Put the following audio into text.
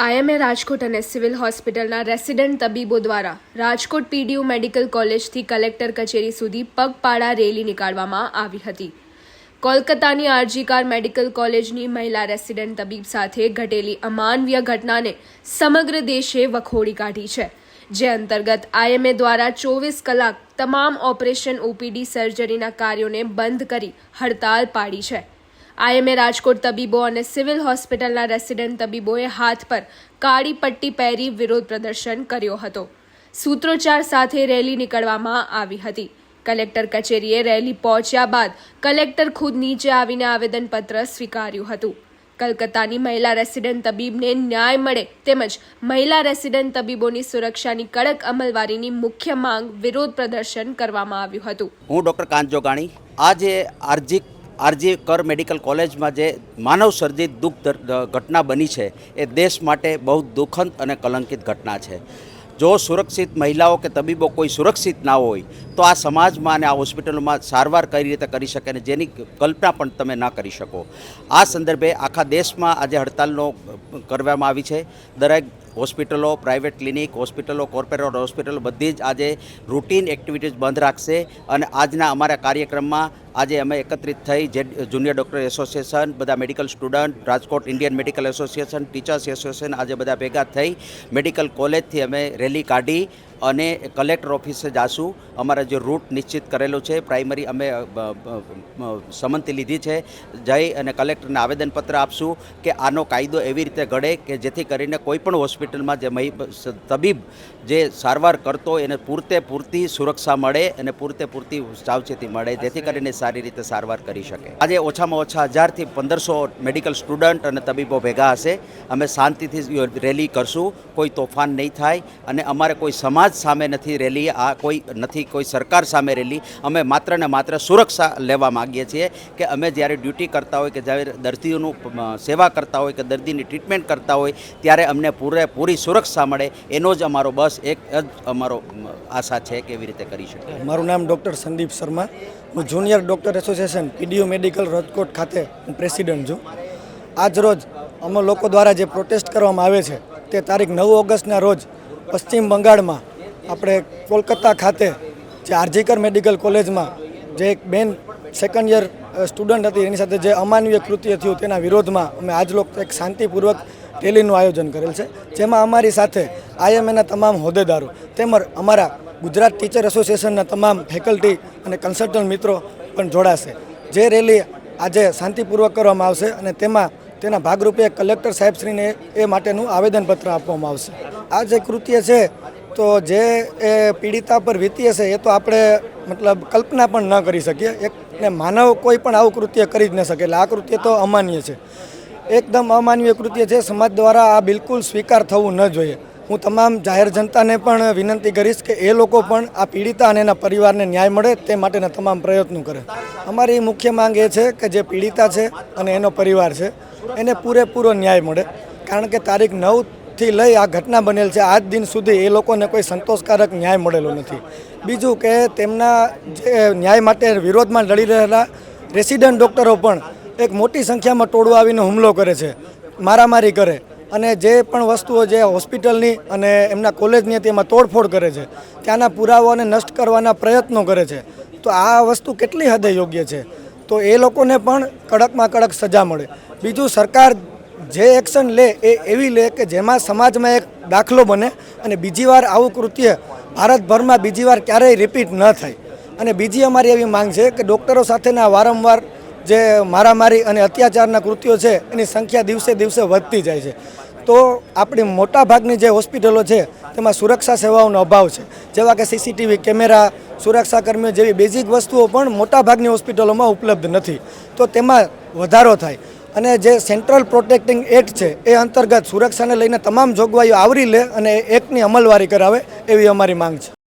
IMA Rajkot અને civil હોસ્પિટલના resident તબીબો દ્વારા રાજકોટ પીડીયુ મેડિકલ કોલેજથી કલેક્ટર કચેરી સુધી પગપાળા રેલી નીકાળવામાં આવી હતી. કોલકાતાની આરજીકાર મેડિકલ કોલેજની મહિલા રેસિડેન્ટ તબીબ સાથે ઘટેલી અમાનવીય ઘટનાને સમગ્ર દેશે વખોડી કાઢી છે, જે અંતર્ગત આઈએમએ દ્વારા ચોવીસ કલાક તમામ ઓપરેશન ઓપીડી સર્જરીના કાર્યોને બંધ કરી હડતાલ પાડી છે. આઈએમએ રાજકોટ તબીબો અને સિવિલ હોસ્પિટલના રેસિડેન્ટ તબીબોએ હાથ પર કાળી પટ્ટી પહેરી વિરોધ પ્રદર્શન કર્યો હતો. સૂત્રોચ્ચાર સાથે રેલી નીકળવામાં આવી હતી. કલેક્ટર કચેરીએ રેલી પહોંચ્યા બાદ કલેક્ટર ખુદ નીચે આવીને આવેદનપત્ર સ્વીકાર્યું હતું. કલકત્તાની મહિલા રેસિડેન્ટ તબીબને ન્યાય મળે તેમજ મહિલા રેસિડેન્ટ તબીબોની સુરક્ષાની કડક અમલવારીની મુખ્ય માંગ વિરોધ પ્રદર્શન કરવામાં આવ્યું હતું. હું ડૉક્ટર કાંત જોગાણી. આજે જે આરજી કર મેડિકલ કોલેજમાં જે માનવ સર્જિત દુઃખ ઘટના બની છે, એ દેશ માટે બહુ દુઃખદ અને કલંકિત ઘટના છે. જો સુરક્ષિત મહિલાઓ કે તબીબો કોઈ સુરક્ષિત ના હોય, તો આ સમાજમાં અને આ હોસ્પિટલોમાં સારવાર કઈ રીતે કરી શકે અને જેની કલ્પના પણ તમે ના કરી શકો. આ સંદર્ભે આખા દેશમાં આજે હડતાલનો કરવામાં આવી છે. દરેક હોસ્પિટલો, પ્રાઇવેટ ક્લિનિક, હોસ્પિટલો, કોર્પોરેટ હોસ્પિટલો બધી જ આજે રૂટીન એક્ટિવિટીઝ બંધ રાખશે અને આજના અમારા કાર્યક્રમમાં આજે અમે એકત્રિત થઈ જે જુનિયર ડૉક્ટર એસોસિએશન, બધા medical student, Rajkot Indian medical association, teachers association આજે બધા ભેગા થઈ મેડિકલ કોલેજથી અમે રેલી કાઢી અને કલેક્ટર ઓફિસે જાશું. અમારા જે રૂટ નિશ્ચિત કરેલો છે, પ્રાઇમરી અમે સંમતિ લીધી છે. જઈ અને કલેક્ટરને આવેદનપત્ર આપશું કે આનો કાયદો એવી રીતે ઘડે કે જેથી કરીને કોઈપણ હોસ્પિટલમાં જે તબીબ જે સારવાર કરતો એને પૂરતે પૂરતી સુરક્ષા મળે અને પૂરતે પૂરતી સાવચેતી મળે, જેથી કરીને સારી રીતે સારવાર કરી શકે. આજે ઓછામાં ઓછા હજારથી પંદરસો મેડિકલ સ્ટુડન્ટ અને તબીબો ભેગા હશે. અમે શાંતિથી રેલી કરશું. કોઈ તોફાન નહીં થાય અને અમારે કોઈ સમાજ સામે નથી રેલી, આ કોઈ નથી, કોઈ સરકાર સામે રેલી. અમે માત્ર ને માત્ર સુરક્ષા લેવા માગીએ છીએ કે અમે જ્યારે ડ્યુટી કરતા હોય કે જ્યારે દર્દીઓનું સેવા કરતા હોય કે દર્દીની ટ્રીટમેન્ટ કરતા હોય, ત્યારે અમને પૂરેપૂરી સુરક્ષા મળે. એનો જ અમારો બસ, એક જ અમારો આશા છે કે એવી રીતે કરી શકીએ. મારું નામ ડૉક્ટર સંદીપ શર્મા. હું junior doctor association, PDU medical Rajkot ખાતે હું પ્રેસિડન્ટ છું. આજરોજ અમે લોકો દ્વારા જે પ્રોટેસ્ટ કરવામાં આવે છે, તે તારીખ નવ ઓગસ્ટના રોજ પશ્ચિમ બંગાળમાં આપણે કોલકાતા ખાતે જે આરજીકર મેડિકલ કોલેજમાં જે એક બેન સેકન્ડ યર સ્ટુડન્ટ હતી, એની સાથે જે અમાનવીય કૃત્ય થયું તેના વિરોધમાં અમે આજ લોકો એક શાંતિપૂર્વક રેલીનું આયોજન કરેલ છે. જેમાં અમારી સાથે આઈએમએના તમામ હોદ્દેદારો તેમજ અમારા ગુજરાત ટીચર એસોસિએશનના તમામ ફેકલ્ટી અને કન્સલ્ટન્ટ મિત્રો પણ જોડાશે. જે રેલી આજે શાંતિપૂર્વક કરવામાં આવશે અને તેમાં તેના ભાગરૂપે કલેક્ટર સાહેબશ્રીને એ માટેનું આવેદનપત્ર આપવામાં આવશે. આ જે કૃત્ય છે તો જે એ પીડિતા પર વીતી હશે, એ તો આપણે મતલબ કલ્પના પણ ન કરી શકીએ. એક ને માનવ કોઈ પણ આવું કૃત્ય કરી જ ન શકે, એટલે આ કૃત્ય તો અમાન્ય છે. એકદમ અમાનવીય કૃત્ય છે. સમાજ દ્વારા આ બિલકુલ સ્વીકાર થવું ન જોઈએ. હું તમામ જાહેર જનતાને પણ વિનંતી કરીશ કે એ લોકો પણ આ પીડિતા અને એના પરિવારને ન્યાય મળે તે માટેના તમામ પ્રયત્નો કરે. અમારી મુખ્ય માંગ એ છે કે જે પીડિતા છે અને એનો પરિવાર છે, એને પૂરેપૂરો ન્યાય મળે. કારણ કે તારીખ નવથી લઈ આ ઘટના બનેલ છે. આજ દિન સુધી એ લોકોને કોઈ સંતોષકારક ન્યાય મળેલો નથી. બીજું કે તેમના જે ન્યાય માટે વિરોધમાં લડી રહેલા રેસિડન્ટ ડૉક્ટરો પણ એક મોટી સંખ્યામાં ટોળું આવીને હુમલો કરે છે, મારામારી કરે અને જે પણ વસ્તુઓ જે હોસ્પિટલની અને એમના કોલેજની હતી એમાં તોડફોડ કરે છે, ત્યાંના પુરાવાઓને નષ્ટ કરવાના પ્રયત્નો કરે છે. તો આ વસ્તુ કેટલી હદે યોગ્ય છે? તો એ લોકોને પણ કડકમાં કડક સજા મળે. બીજું સરકાર જે એક્શન લે એ એવી લે કે જેમાં સમાજમાં એક દાખલો બને અને બીજી વાર આવું કૃત્ય ભારતભરમાં બીજી વાર ક્યારેય રિપીટ ન થાય. અને બીજી અમારી એવી માંગ છે કે ડૉક્ટરો સાથેના વારંવાર જે મારામારી અને અત્યાચારના કૃત્યો છે એની સંખ્યા દિવસે દિવસે વધતી જાય છે. તો આપણી મોટાભાગની જે હોસ્પિટલો છે તેમાં સુરક્ષા સેવાઓનો અભાવ છે. જેવા કે સીસીટીવી કેમેરા, સુરક્ષાકર્મીઓ જેવી બેઝિક વસ્તુઓ પણ મોટાભાગની હોસ્પિટલોમાં ઉપલબ્ધ નથી. તો તેમાં વધારો થાય. અને જે સેન્ટ્રલ પ્રોટેક્ટિંગ એક્ટ છે, એ અંતર્ગત સુરક્ષાને લઈને તમામ જોગવાઈઓ આવરી લે અને એક્ટની અમલવારી કરાવે એવી અમારી માંગ છે.